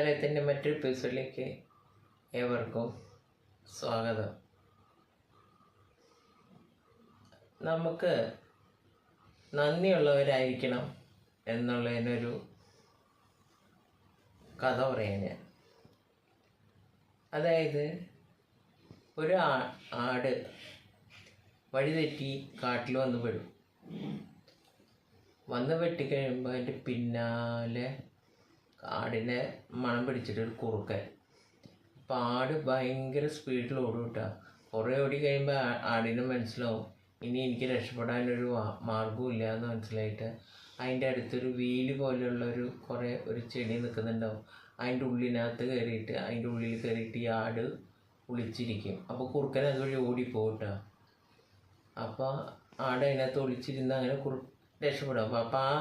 ജാലയത്തിന്റെ മറ്റൊരു എപ്പിസോഡിലേക്ക് ഏവർക്കും സ്വാഗതം. നമുക്ക് നന്ദിയുള്ളവരായിരിക്കണം എന്നുള്ളതിനൊരു കഥ പറയാൻ അതായത് ഒരു ആട് വഴിതെറ്റി കാട്ടിൽ വന്ന് പെടും. വന്ന് വെട്ടിക്കഴിയുമ്പോൾ അതിന്റെ പിന്നാലെ ആടിനെ മണം പിടിച്ചിട്ട് ഒരു കുറുക്കൻ. അപ്പം ആട് ഭയങ്കര സ്പീഡിൽ ഓടും കേട്ടോ കുറേ ഓടി കഴിയുമ്പോൾ ആടിന് മനസ്സിലാവും ഇനി എനിക്ക് രക്ഷപ്പെടാനൊരു മാർഗവും എന്ന് മനസ്സിലായിട്ട് അതിന്റെ അടുത്തൊരു വീൽ പോലെയുള്ള ഒരു കുറേ ഒരു ചെടി നിൽക്കുന്നുണ്ടാവും അതിന്റെ ഉള്ളിനകത്ത് കയറിയിട്ട് അതിന്റെ ഉള്ളിൽ കയറിയിട്ട് ഈ ആട് ഒളിച്ചിരിക്കും. അപ്പോൾ കുറുക്കൻ അതുവഴി ഓടിപ്പോ കേട്ടോ അപ്പോൾ ആട് അതിനകത്ത് ഒളിച്ചിരുന്ന് അങ്ങനെ കുറു രക്ഷപ്പെടും. അപ്പോൾ അപ്പോൾ ആ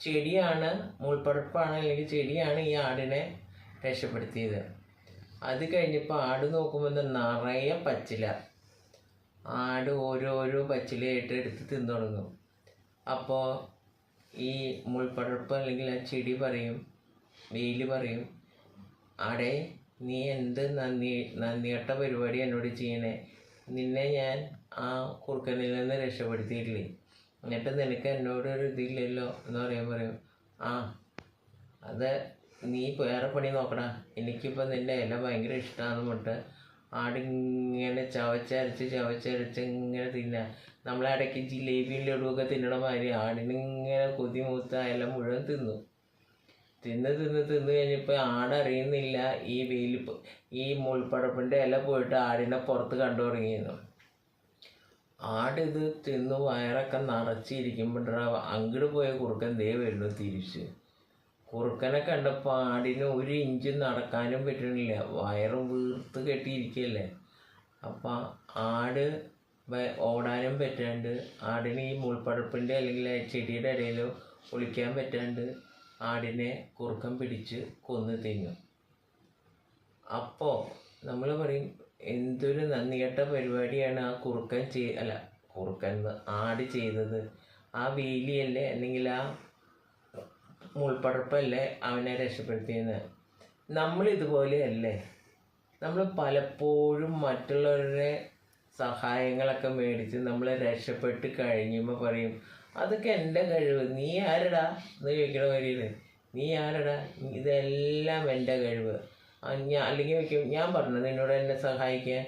ചെടിയാണ് മുൾപ്പടപ്പാണ് അല്ലെങ്കിൽ ചെടിയാണ് ഈ ആടിനെ രക്ഷപ്പെടുത്തിയത്. അത് കഴിഞ്ഞപ്പോൾ ആട് നോക്കുമ്പോൾ നിറയെ പച്ചില. ആട് ഓരോരോ പച്ചിലയായിട്ട് എടുത്ത് തിന്നു തുടങ്ങും. അപ്പോൾ ഈ മുൾപ്പടർപ്പ് അല്ലെങ്കിൽ ആ ചെടി പറയും വെയിൽ പറയും ആടെ നീ എന്ത് നന്ദി നന്ദിയട്ട പരിപാടി എന്നോട് ചെയ്യണേ? നിന്നെ ഞാൻ ആ കുറുക്കനിൽ നിന്ന് രക്ഷപ്പെടുത്തിയില്ലേ എന്നിട്ട് നിനക്ക് എന്നോട് ഒരു ഇതില്ലല്ലോ എന്ന് പറയാൻ പറയും. ആ അത് നീ വേറെ പണി നോക്കടാ. എനിക്കിപ്പോൾ നിന്റെ ഇല ഭയങ്കര ഇഷ്ടമാണെന്ന് പറഞ്ഞിട്ട് ആടിങ്ങനെ ചവച്ചരച്ച് ചവച്ചരച്ച് ഇങ്ങനെ തിന്ന. നമ്മളെ ഇടയ്ക്ക് ജിലേബിയും ലഡുവൊക്കെ തിന്നണ മാതിരി ആടിനിങ്ങനെ കൊതി മൂത്ത ഇല മുഴുവൻ തിന്നു. തിന്ന് തിന്ന് തിന്ന് കഴിഞ്ഞപ്പോൾ ആടറിയുന്നില്ല ഈ വെയിൽ ഈ മുൾപ്പടപ്പിന്റെ ഇല പോയിട്ട് ആടിനെ പുറത്ത് കണ്ടു തുടങ്ങിയിരുന്നു ആട് ഇത് തിന്ന് വയറൊക്കെ നിറച്ചിരിക്കുമ്പോഴാ അങ്ങോട്ട് പോയ കുറുക്കൻ ദേ വരുന്നു തിരിച്ച്. കുറുക്കനെ കണ്ടപ്പോൾ ആടിന് ഒരു ഇഞ്ച് നടക്കാനും പറ്റണില്ല. വയറും വീർത്ത് കെട്ടിയിരിക്കുകയല്ലേ അപ്പം ആട് ഓടാനും പറ്റാണ്ട് ആടിന് ഈ മുൾപ്പടപ്പിന്റെ അല്ലെങ്കിൽ ചെടിയുടെ ഇടയിൽ ഒളിക്കാൻ പറ്റാണ്ട് ആടിനെ കുറുക്കൻ പിടിച്ച് കൊന്നു തിന്നും. അപ്പോൾ നമ്മൾ പറയും എന്തൊരു നന്ദികെട്ട പരിപാടിയാണ് ആ കുറുക്കൻ ചെയ് അല്ല കുറുക്കൻ ആട് ചെയ്തത്. ആ വേലിയല്ലേ അല്ലെങ്കിൽ ആ മുൾപ്പടർപ്പല്ലേ അവനെ രക്ഷപ്പെടുത്തിയെന്ന്. നമ്മൾ ഇതുപോലെയല്ലേ നമ്മൾ പലപ്പോഴും മറ്റുള്ളവരുടെ സഹായങ്ങളൊക്കെ മേടിച്ച് നമ്മൾ രക്ഷപ്പെട്ട് കഴിയുമ്പോൾ പറയും അതൊക്കെ എന്റെ കഴിവ്. നീ ആരടാ? എന്ന് ചോദിക്കണ വരിയില്ലേ നീ ആരടാ? ഇതെല്ലാം എന്റെ കഴിവ്. ഞാൻ അല്ലെങ്കിൽ ചോദിക്കും ഞാൻ പറഞ്ഞു നിന്നോട് എന്നെ സഹായിക്കാൻ.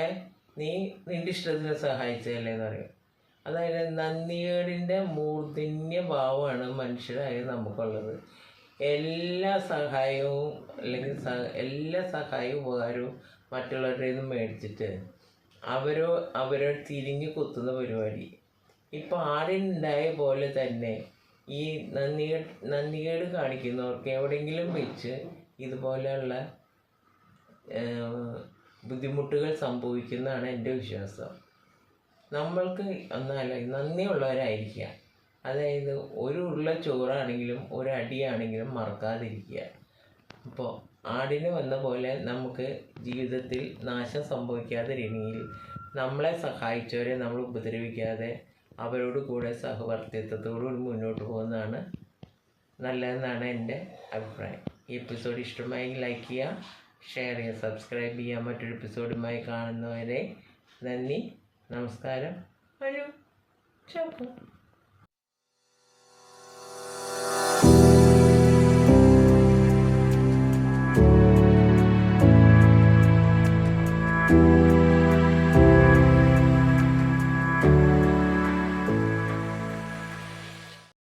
ഏ? നീ നിന്റെ ഇഷ്ടത്തിന് സഹായിച്ചതല്ലേ എന്ന് പറയും. അതായത് നന്ദികേടിന്റെ മൂർധന്യ ഭാവമാണ് മനുഷ്യരായ നമുക്കുള്ളത്. എല്ലാ സഹായവും അല്ലെങ്കിൽ എല്ലാ സഹായവും ഉപകാരവും മറ്റുള്ളവരുടെ നിന്ന് മേടിച്ചിട്ട് അവരോ അവരോ തിരിഞ്ഞു കുത്തുന്ന പരിപാടി. ഇപ്പോൾ ആടിനുണ്ടായ പോലെ തന്നെ ഈ നന്ദികേട് നന്ദികേട് കാണിക്കുന്നവർക്ക് എവിടെയെങ്കിലും വെച്ച് ഇതുപോലെയുള്ള ബുദ്ധിമുട്ടുകൾ സംഭവിക്കുന്നതാണ് എന്റെ വിശ്വാസം. നമ്മൾക്ക് ഒന്നല്ല നന്ദിയുള്ളവരായിരിക്കുക. അതായത് ഒരു ഉരുള ചോറാണെങ്കിലും ഒരു അടിയാണെങ്കിലും മറക്കാതിരിക്കുക. അപ്പോൾ ആടിന് വന്ന പോലെ നമുക്ക് ജീവിതത്തിൽ നാശം സംഭവിക്കാത്ത രീതിയിൽ നമ്മളെ സഹായിച്ചവരെ നമ്മൾ ഉപദ്രവിക്കാതെ അവരോട് കൂടെ സഹവർത്തിത്വത്തോടുകൂടി മുന്നോട്ട് പോകുന്നതാണ് നല്ലതെന്നാണ് എന്റെ അഭിപ്രായം. ഈ എപ്പിസോഡ് ഇഷ്ടമായെങ്കിൽ ലൈക്ക് ചെയ്യുക ഷെയർ ചെയ്യുക സബ്സ്ക്രൈബ് ചെയ്യുക. മറ്റൊരു എപ്പിസോഡുമായി കാണുന്നവരെ നന്ദി നമസ്കാരം. ഒരു ചോക്കും